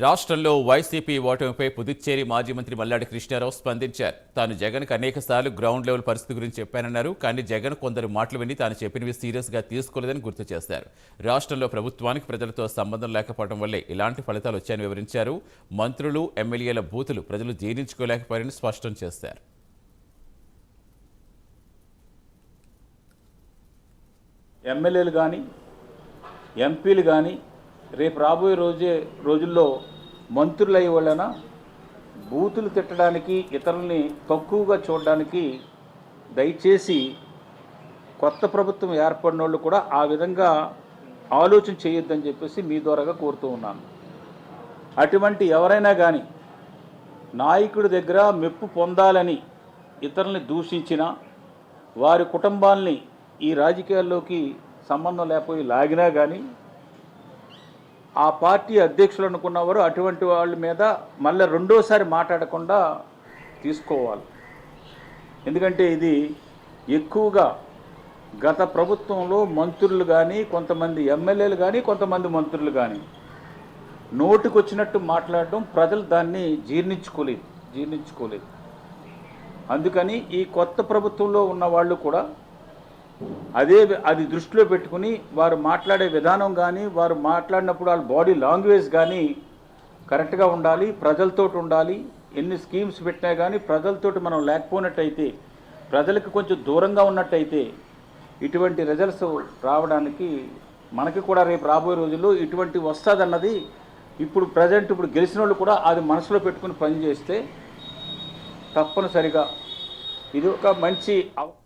రాష్ట్రంలో వైసీపీ ఓటమిపై పుదుచ్చేరి మాజీ మంత్రి మల్లాడి కృష్ణారావు స్పందించారు. తాను జగన్కు అనేకసార్లు గ్రౌండ్ లెవెల్ పరిస్థితి గురించి చెప్పానన్నారు. కానీ జగన్ కొందరు మాటలు విని తాను చెప్పినవి సీరియస్గా తీసుకోలేదని గుర్తు చేశారు రాష్ట్రంలో ప్రభుత్వానికి ప్రజలతో సంబంధం లేకపోవడం వల్లే ఇలాంటి ఫలితాలు వచ్చాయని వివరించారు. మంత్రులు ఎమ్మెల్యేల బూతులు ప్రజలు జీర్ణించుకోలేకపోయారని స్పష్టం చేశారు. ఎమ్మెల్యేలు కానీ ఎంపీలు కానీ రేపు రాబోయే రోజే రోజుల్లో మంత్రులు అయ్యే వలన బూతులు తిట్టడానికి ఇతరుల్ని తక్కువగా చూడడానికి దయచేసి కొత్త ప్రభుత్వం ఏర్పడిన వాళ్ళు కూడా ఆ విధంగా ఆలోచన చేయొద్దని చెప్పేసి మీ ద్వారాగా కోరుతూ ఉన్నాను. అటువంటి ఎవరైనా కానీ నాయకుడి దగ్గర మెప్పు పొందాలని ఇతరుల్ని దూషించినా వారి కుటుంబాల్ని ఈ రాజకీయాల్లోకి సంబంధం లేకపోయి లాగినా కానీ ఆ పార్టీ అధ్యక్షులు అనుకున్నవారు అటువంటి వాళ్ళ మీద మళ్ళీ రెండోసారి మాట్లాడకుండా తీసుకోవాలి. ఎందుకంటే ఇది ఎక్కువగా గత ప్రభుత్వంలో మంత్రులు కానీ కొంతమంది ఎమ్మెల్యేలు కానీ కొంతమంది మంత్రులు కానీ నోటికొచ్చినట్టు మాట్లాడడం ప్రజలు దాన్ని జీర్ణించుకోలేదు జీర్ణించుకోలేదు. అందుకని ఈ కొత్త ప్రభుత్వంలో ఉన్న వాళ్ళు కూడా అదే అది దృష్టిలో పెట్టుకుని వారు మాట్లాడే విధానం కానీ వారు మాట్లాడినప్పుడు వాళ్ళ బాడీ లాంగ్వేజ్ కానీ కరెక్ట్గా ఉండాలి ప్రజలతో ఉండాలి ఎన్ని స్కీమ్స్ పెట్టినా కానీ ప్రజలతోటి మనం లేకపోయినట్టయితే ప్రజలకు కొంచెం దూరంగా ఉన్నట్టయితే ఇటువంటి రిజల్ట్స్ రావడానికి మనకి కూడా రేపు రాబోయే రోజుల్లో ఇటువంటి వస్తుందన్నది ఇప్పుడు ప్రజెంట్ ఇప్పుడు గెలిచిన వాళ్ళు కూడా అది మనసులో పెట్టుకుని పనిచేస్తే తప్పనిసరిగా ఇది ఒక మంచి అవ-